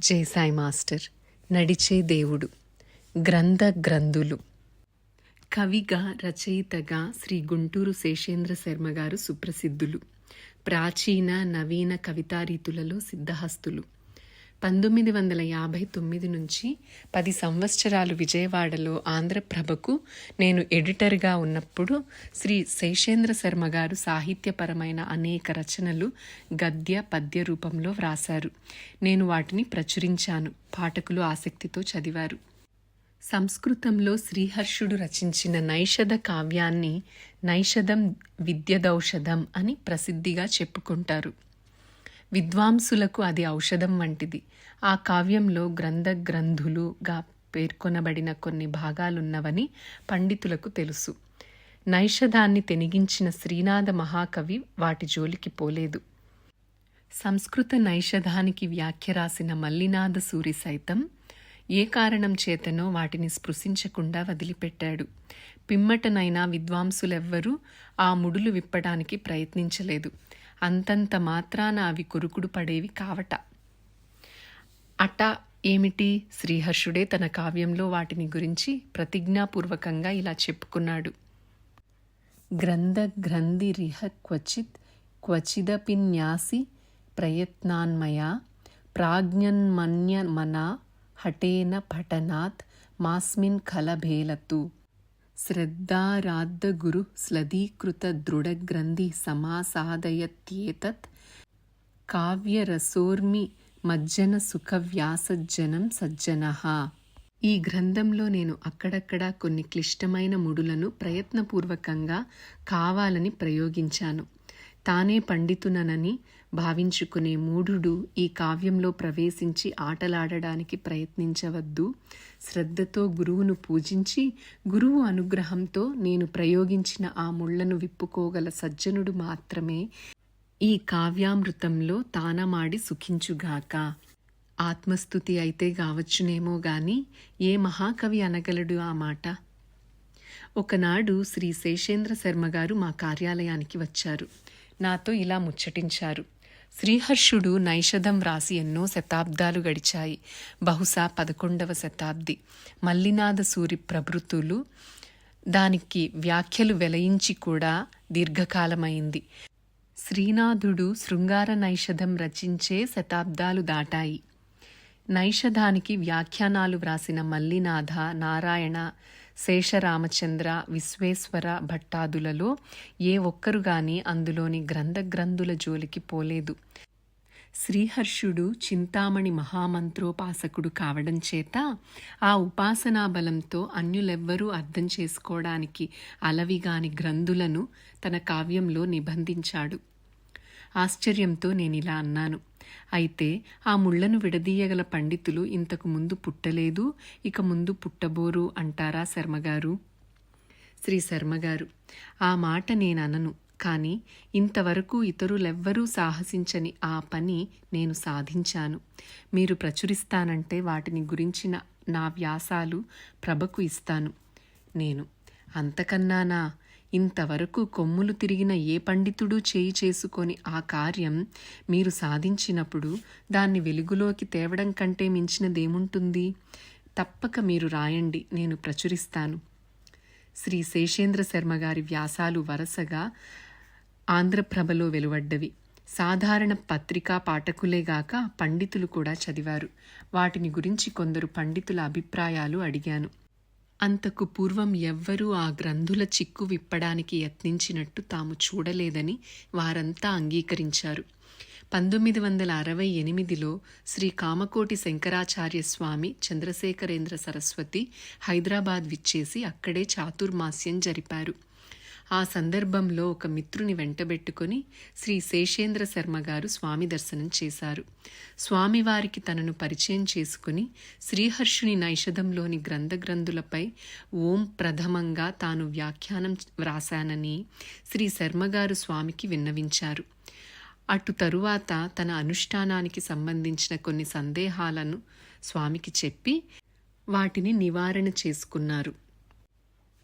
Jayasai master. నడిచే దేవుడు. గ్రంథ గ్రంథులు. కవిగా రచయితగా శ్రీ గుంటూరు శేషేంద్ర శర్మ గారు సుప్రసిద్ధులు. ప్రాచీన నవీన కవితారీతులలో సిద్ధహస్తులు. పంతొమ్మిది వందల యాభై తొమ్మిది నుంచి పది సంవత్సరాలు విజయవాడలో ఆంధ్రప్రభకు నేను ఎడిటర్గా ఉన్నప్పుడు శ్రీ శేషేంద్ర శర్మ గారు సాహిత్యపరమైన అనేక రచనలు గద్య పద్య రూపంలో వ్రాశారు. నేను వాటిని ప్రచురించాను. పాఠకులు ఆసక్తితో చదివారు. సంస్కృతంలో శ్రీహర్షుడు రచించిన నైషధ కావ్యాన్ని నైషధం విద్యదౌషధం అని ప్రసిద్ధిగా చెప్పుకుంటారు. విద్వాంసులకు అది ఔషధం వంటిది. ఆ కావ్యంలో గ్రంథ గ్రంథులుగా పేర్కొనబడిన కొన్ని భాగాలున్నవని పండితులకు తెలుసు. నైషధాన్ని తెనిగించిన శ్రీనాథ మహాకవి వాటి జోలికి పోలేదు. సంస్కృత నైషధానికి వ్యాఖ్య రాసిన మల్లినాథ సూరి సైతం ఏ కారణం చేతనో వాటిని స్పృశించకుండా వదిలిపెట్టాడు. పిమ్మటనైనా విద్వాంసులెవ్వరూ ఆ ముడులు విప్పడానికి ప్రయత్నించలేదు. అంతంత మాత్రాన అవి కొరుకుడు పడేవి కావట. అట ఏమిటి? శ్రీహర్షుడే తన కావ్యంలో వాటిని గురించి ప్రతిజ్ఞాపూర్వకంగా ఇలా చెప్పుకున్నాడు. గ్రంథ గ్రంథిరిహ క్వచిత్ క్వచిదపిన్యాసి ప్రయత్నాన్మయా ప్రాజ్ఞన్మన్యమనా హఠేన పఠనాత్ మాస్మిన్ ఖలభేలతు శ్రద్ధారాద్ధ శ్లదీకృత దృఢగ్రంథి సమాసాదయత్యేతత్ కావ్యరసోర్మి మజ్జన సుఖవ్యాసజ్జనం సజ్జన. ఈ గ్రంథంలో నేను అక్కడక్కడ కొన్ని క్లిష్టమైన ముడులను ప్రయత్నపూర్వకంగా కావాలని ప్రయోగించాను. తానే పండితుననని భావించుకునే మూఢుడు ఈ కావ్యంలో ప్రవేశించి ఆటలాడడానికి ప్రయత్నించవద్దు. శ్రద్ధతో గురువును పూజించి గురువు అనుగ్రహంతో నేను ప్రయోగించిన ఆ ముళ్ళను విప్పుకోగల సజ్జనుడు మాత్రమే ఈ కావ్యామృతంలో తానమాడి సుఖించుగాక. ఆత్మస్థుతి అయితే కావచ్చునేమో గాని ఏ మహాకవి అనగలడు ఆ మాట? ఒకనాడు శ్రీ శేషేంద్ర శర్మ గారు మా కార్యాలయానికి వచ్చారు. నాతో ఇలా ముచ్చటించారు. శ్రీహర్షుడు నైషధం వ్రాసి ఎన్నో శతాబ్దాలు గడిచాయి. బహుశా పదకొండవ శతాబ్ది. మల్లినాథ సూరి ప్రభృతులు దానికి వ్యాఖ్యలు వెలయించి కూడా దీర్ఘకాలమైంది. శ్రీనాథుడు శృంగార నైషధం రచించే శతాబ్దాలు దాటాయి. నైషధానికి వ్యాఖ్యానాలు వ్రాసిన మల్లినాథ నారాయణ శేషరామచంద్ర విశ్వేశ్వర భట్టాదులలో ఏ ఒక్కరు గాని అందులోని గ్రంథ గ్రంథుల జోలికి పోలేదు. శ్రీహర్షుడు చింతామణి మహామంత్రోపాసకుడు కావడం చేత ఆ ఉపాసనా బలంతో అన్యులెవ్వరూ అర్థం చేసుకోవడానికి అలవిగాని గ్రంథులను తన కావ్యంలో నిబంధించాడు. ఆశ్చర్యంతో నేనిలా అన్నాను. అయితే ఆ ముళ్ళను విడదీయగల పండితులు ఇంతకు ముందు పుట్టలేదు ఇక ముందు పుట్టబోరు అంటారా శర్మగారు? శ్రీ శర్మగారు ఆ మాట నేననను కానీ ఇంతవరకు ఇతరులెవ్వరూ సాహసించని ఆ పని నేను సాధించాను. మీరు ప్రచురిస్తానంటే వాటిని గురించిన నా వ్యాసాలు ప్రభకు ఇస్తాను. నేను అంతకన్నానా? ఇంతవరకు కొమ్ములు తిరిగిన ఏ పండితుడు చేయి చేసుకొని ఆ కార్యం మీరు సాధించినప్పుడు దాన్ని వెలుగులోకి తేవడం కంటే మించినదేముంటుంది? తప్పక మీరు రాయండి నేను ప్రచురిస్తాను. శ్రీ శేషేంద్ర శర్మ గారి వ్యాసాలు వరుసగా ఆంధ్రప్రభలో వెలువడ్డవి. సాధారణ పత్రికా పాఠకులేగాక పండితులు కూడా చదివారు. వాటిని గురించి కొందరు పండితుల అభిప్రాయాలు అడిగాను. అంతకు పూర్వం ఎవ్వరూ ఆ గ్రంథుల చిక్కు విప్పడానికి యత్నించినట్టు తాము చూడలేదని వారంతా అంగీకరించారు. పంతొమ్మిది వందల అరవై ఎనిమిదిలో శ్రీ కామకోటి శంకరాచార్య స్వామి చంద్రశేఖరేంద్ర సరస్వతి హైదరాబాద్ విచ్చేసి అక్కడే చాతుర్మాస్యం జరిపారు. ఆ సందర్భంలో ఒక మిత్రుని వెంటబెట్టుకుని శ్రీ శేషేంద్ర శర్మ గారు స్వామి దర్శనం చేశారు. స్వామివారికి తనను పరిచయం చేసుకుని శ్రీహర్షుని నైషధంలోని గ్రంథ గ్రంథులపై ఓం ప్రథమంగా తాను వ్యాఖ్యానం వ్రాశానని శ్రీ శర్మగారు స్వామికి విన్నవించారు. అటు తరువాత తన అనుష్ఠానానికి సంబంధించిన కొన్ని సందేహాలను స్వామికి చెప్పి వాటిని నివారణ చేసుకున్నారు.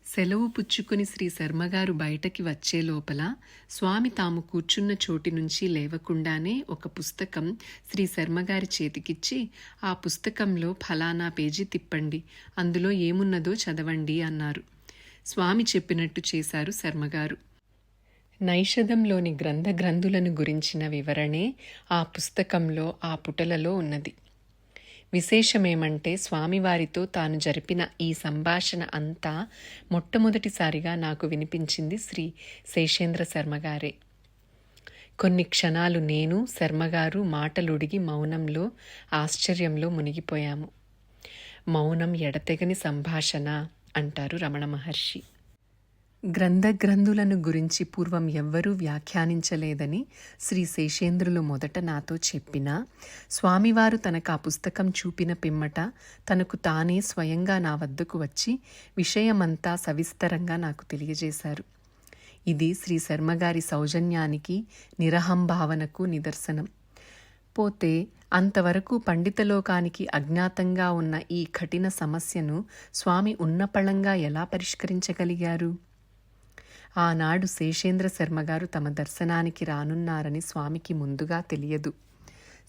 సెలవు పుచ్చుకుని శ్రీ శర్మగారు బయటకి వచ్చే లోపల స్వామి తాము కూర్చున్న చోటి నుంచి లేవకుండానే ఒక పుస్తకం శ్రీ శర్మగారి చేతికిచ్చి ఆ పుస్తకంలో ఫలానా పేజీ తిప్పండి అందులో ఏమున్నదో చదవండి అన్నారు. స్వామి చెప్పినట్టు చేశారు శర్మగారు నైషధంలోని గ్రంథ గ్రంథులను గురించిన వివరణే ఆ పుస్తకంలో ఆ పుటలలో ఉన్నది. విశేషమేమంటే స్వామివారితో తాను జరిపిన ఈ సంభాషణ అంతా మొట్టమొదటిసారిగా నాకు వినిపించింది శ్రీ శేషేంద్ర శర్మగారే కొన్ని క్షణాలు నేను శర్మగారు మాటలుడిగి మౌనంలో ఆశ్చర్యంలో మునిగిపోయాము. మౌనం ఎడతెగని సంభాషణ అంటారు రమణ మహర్షి. గ్రంథగ్రంథులను గురించి పూర్వం ఎవ్వరూ వ్యాఖ్యానించలేదని శ్రీ శేషేంద్రులు మొదట నాతో చెప్పినా స్వామివారు తనకు ఆ పుస్తకం చూపిన పిమ్మట తనకు తానే స్వయంగా నా వద్దకు వచ్చి విషయమంతా సవిస్తరంగా నాకు తెలియజేశారు. ఇది శ్రీ శర్మగారి సౌజన్యానికి నిరహంభావనకు నిదర్శనం. పోతే అంతవరకు పండితలోకానికి అజ్ఞాతంగా ఉన్న ఈ కఠిన సమస్యను స్వామి ఉన్నపళంగా ఎలా పరిష్కరించగలిగారు? ఆనాడు శేషేంద్ర శర్మగారు తమ దర్శనానికి రానున్నారని స్వామికి ముందుగా తెలియదు.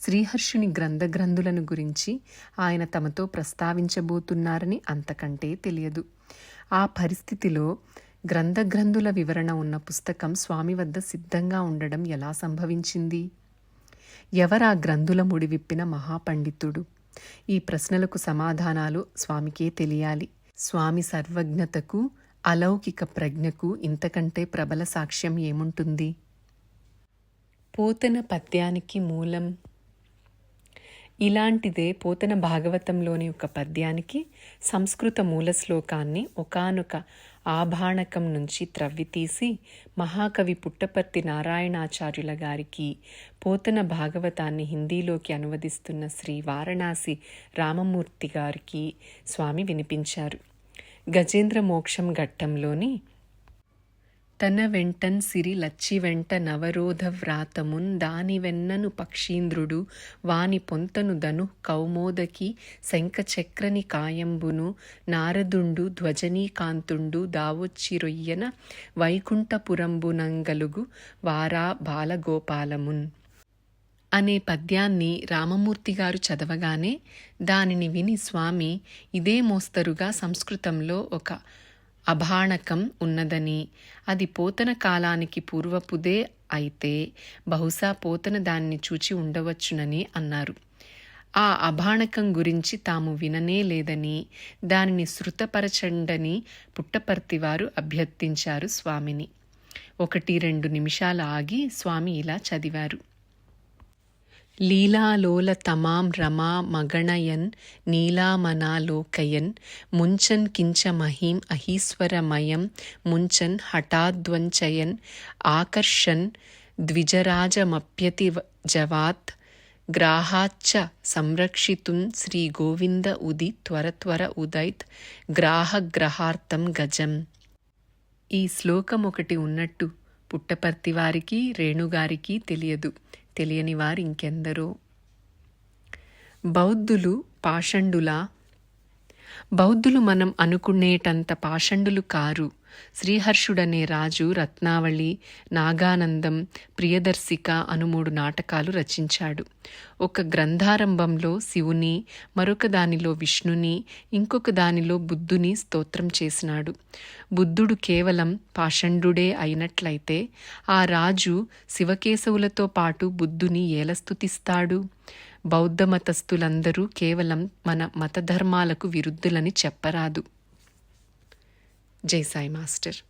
శ్రీహర్షుని గ్రంథగ్రంథులను గురించి ఆయన తమతో ప్రస్తావించబోతున్నారని అంతకంటే తెలియదు. ఆ పరిస్థితిలో గ్రంథ గ్రంథుల వివరణ ఉన్న పుస్తకం స్వామి వద్ద సిద్ధంగా ఉండడం ఎలా సంభవించింది? ఎవరా గ్రంథుల ముడివిప్పిన మహాపండితుడు? ఈ ప్రశ్నలకు సమాధానాలు స్వామికే తెలియాలి. స్వామి సర్వజ్ఞతకు అలౌకిక ప్రజ్ఞకు ఇంతకంటే ప్రబల సాక్ష్యం ఏముంటుంది? పోతన పద్యానికి మూలం. ఇలాంటిదే పోతన భాగవతంలోని ఒక పద్యానికి సంస్కృత మూల శ్లోకాన్ని ఒకనొక ఆభాణకం నుంచి త్రవ్వితీసి మహాకవి పుట్టపర్తి నారాయణాచార్యుల గారికి పోతన భాగవతాన్ని హిందీలోకి అనువదిస్తున్న శ్రీ వారణాసి రామమూర్తి గారికి స్వామి వినిపించారు. గజేంద్ర మోక్షం ఘట్టంలోని తన వెంటన్ సిరి లచ్చి వెంట నవరోధ వ్రాతమున్ దాని వెన్నను పక్షీంద్రుడు వాని పొంతను ధను కౌమోదకి శంఖచక్రని కాయంబును నారదుండు ధ్వజనీకాంతుండు దావొచ్చి రొయ్యన వైకుంఠపురంబునంగలుగు వారా బాలగోపాలమున్. అనే పద్యాన్ని రామమూర్తి గారు చదవగానే దానిని విని స్వామి ఇదే మోస్తరుగా సంస్కృతంలో ఒక అభాణకం ఉన్నదని. అది పోతన కాలానికి పూర్వపుదే అయితే బహుశా పోతన దాన్ని చూచి ఉండవచ్చునని అన్నారు. ఆ అభాణకం గురించి తాము విననే లేదని దానిని శృతపరచండని పుట్టపర్తివారు అభ్యర్థించారు స్వామిని. ఒకటి రెండు నిమిషాలు ఆగి స్వామి ఇలా చదివారు. లీలాలోల తమాం రమా మగణయన్ నీలామనాలోకయన్ ముంచన్ కించ మహీం అహీశ్వరమయం ముంచన్ హఠాద్వంచయన్ ఆకర్షన్ ద్విజరాజమప్యతి జవాత్ గ్రాహాచ్చ సంరక్షితుం శ్రీ గోవింద ఉది త్వర త్వర ఉదైత్ గ్రాహగ్రహార్థం గజం ఈ శ్లోకం ఒకటి ఉన్నట్టు పుట్టపర్తి వారికి రేణుగారికి తెలియదు. తెలియని వారు ఇంకెందరో బౌద్ధులు పాషండులా? బౌద్ధులు మనం అనుకునేటంత పాషండులు కారు. శ్రీహర్షుడనే రాజు రత్నావళి నాగానందం ప్రియదర్శిక అను మూడు నాటకాలు రచించాడు. ఒక గ్రంథారంభంలో శివుని మరొక దానిలో విష్ణుని ఇంకొక దానిలో బుద్ధుని స్తోత్రం చేసినాడు. బుద్ధుడు కేవలం పాషండుడే అయినట్లయితే ఆ రాజు శివకేశవులతో పాటు బుద్ధుని ఏలస్తుతిస్తాడు బౌద్ధ మతస్థులందరూ కేవలం మన మతధర్మాలకు విరుద్ధులని చెప్పరాదు. जय साई मास्टर